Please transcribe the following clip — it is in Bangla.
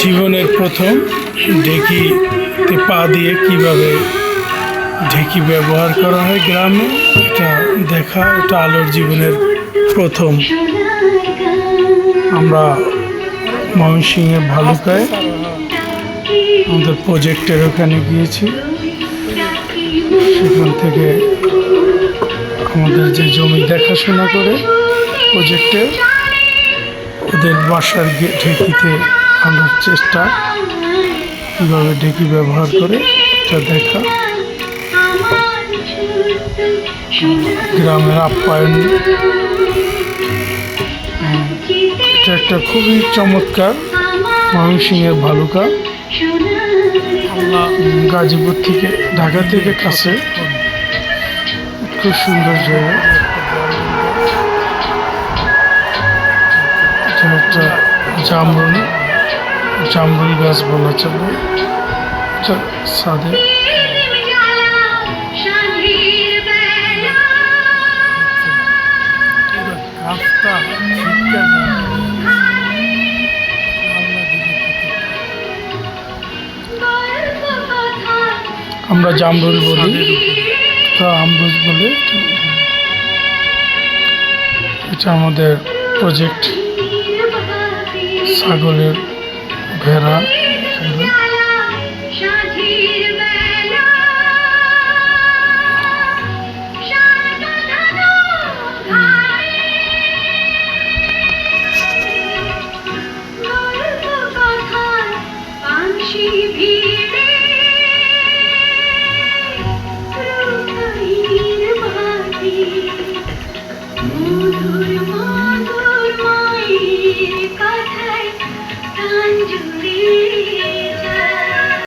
জীবনের প্রথম ঢেকিতে পা দিয়ে কীভাবে ঢেকি ব্যবহার করা হয় গ্রামে, এটা দেখা, এটা আলোর জীবনের প্রথম। আমরা ময়মনসিংহের ভালুকায় আমাদের প্রজেক্টের ওখানে গিয়েছি। সেখান থেকে আমাদের যে জমি দেখাশোনা করে প্রজেক্টে ওদের বাসার ঢেকিতে আনার চেষ্টা, কীভাবে ঢেকি ব্যবহার করে এটা দেখা। গ্রামের আপ্যায়ন। এটা একটা খুবই চমৎকার ময়মনসিংহের ভালুকা। গাজীপুর থেকে ঢাকা থেকে কাছে। খুব সুন্দর জায়গা। একটা জামরুল জামরুল গাছ বলা চলে। সাদে। আমরা জামরুল বলি, তা আমরুজ বলে। এটা আমাদের প্রজেক্ট ছাগলের ভেড়া মধুর মধুর